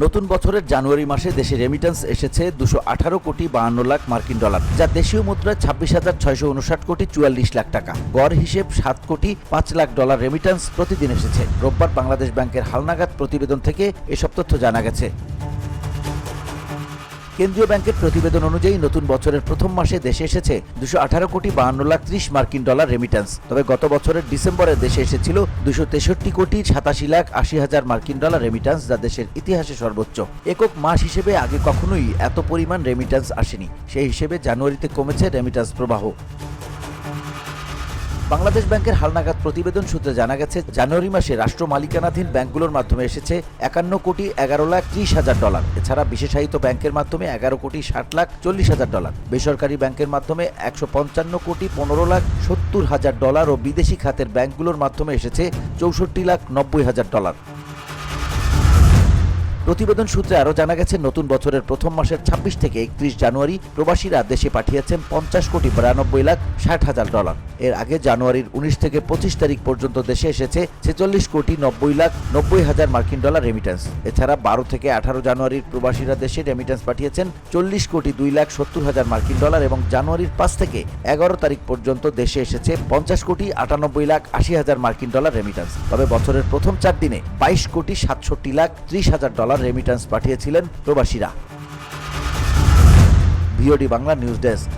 নতুন বছরের জানুয়ারি মাসে দেশে রেমিটেন্স এসেছে দুশো আঠারো কোটি বাহান্ন লাখ মার্কিন ডলার, যা দেশীয় মুদ্রায় ছাব্বিশ হাজার ছয়শো উনষাট কোটি চুয়াল্লিশ লাখ টাকা। গড় হিসেব সাত কোটি পাঁচ লাখ ডলার রেমিটেন্স প্রতিদিন এসেছে। রোববার বাংলাদেশ ব্যাংকের হালনাগাদ প্রতিবেদন থেকে এসব তথ্য জানা গেছে। কেন্দ্রীয় ব্যাংকের প্রতিবেদন অনুযায়ী নতুন বছরের প্রথম মাসে দেশে এসেছে দুশো আঠারো কোটি বাহান্ন লাখ ত্রিশ মার্কিন ডলার রেমিটেন্স তবে গত বছরের ডিসেম্বরে দেশে এসেছিল দুশো তেষট্টি কোটি সাতাশি লাখ আশি হাজার মার্কিন ডলার রেমিটেন্স যা দেশের ইতিহাসে সর্বোচ্চ। একক মাস হিসেবে আগে কখনোই এত পরিমাণ রেমিটেন্স আসেনি। সেই হিসেবে জানুয়ারিতে কমেছে রেমিটেন্স প্রবাহ। বাংলাদেশ ব্যাংকের হালনাগাদ প্রতিবেদন সূত্রে জানা গেছে, জানুয়ারি মাসে রাষ্ট্র মালিকানাধীন ব্যাংকগুলোর মাধ্যমে এসেছে একান্ন কোটি এগারো লাখ ত্রিশ হাজার ডলার। এছাড়া বিশেষায়িত ব্যাংকের মাধ্যমে এগারো কোটি ষাট লাখ চল্লিশ হাজার ডলার। বেসরকারি ব্যাংকের মাধ্যমে একশো পঞ্চান্ন কোটি পনেরো লাখ সত্তর হাজার ডলার ও বিদেশি খাতের ব্যাংকগুলোর মাধ্যমে এসেছে চৌষট্টি লাখ নব্বই হাজার ডলার। প্রতিবেদন সূত্রে আরও জানা গেছে, নতুন বছরের প্রথম মাসের ২৬ থেকে একত্রিশ জানুয়ারি প্রবাসীরা দেশে পাঠিয়েছেন পঞ্চাশ কোটি বিরানব্বই লাখ ষাট হাজার ডলার। এর আগে জানুয়ারির উনিশ থেকে পঁচিশ তারিখ পর্যন্ত দেশে এসেছে ছেচল্লিশ কোটি নব্বই লাখ নব্বই হাজার মার্কিন ডলার রেমিটেন্স এছাড়া বারো থেকে আঠারো জানুয়ারির প্রবাসীরা দেশে রেমিটেন্স পাঠিয়েছেন চল্লিশ কোটি দুই লাখ সত্তর হাজার মার্কিন ডলার এবং জানুয়ারির পাঁচ থেকে এগারো তারিখ পর্যন্ত দেশে এসেছে পঞ্চাশ কোটি আটানব্বই লাখ আশি হাজার মার্কিন ডলার রেমিটেন্স তবে বছরের প্রথম চার দিনে বাইশ কোটি সাতষট্টি লাখ ত্রিশ হাজার ডলার রেমিটেন্স পাঠিয়েছিলেন প্রবাসীরা। VOD Bangla news desk.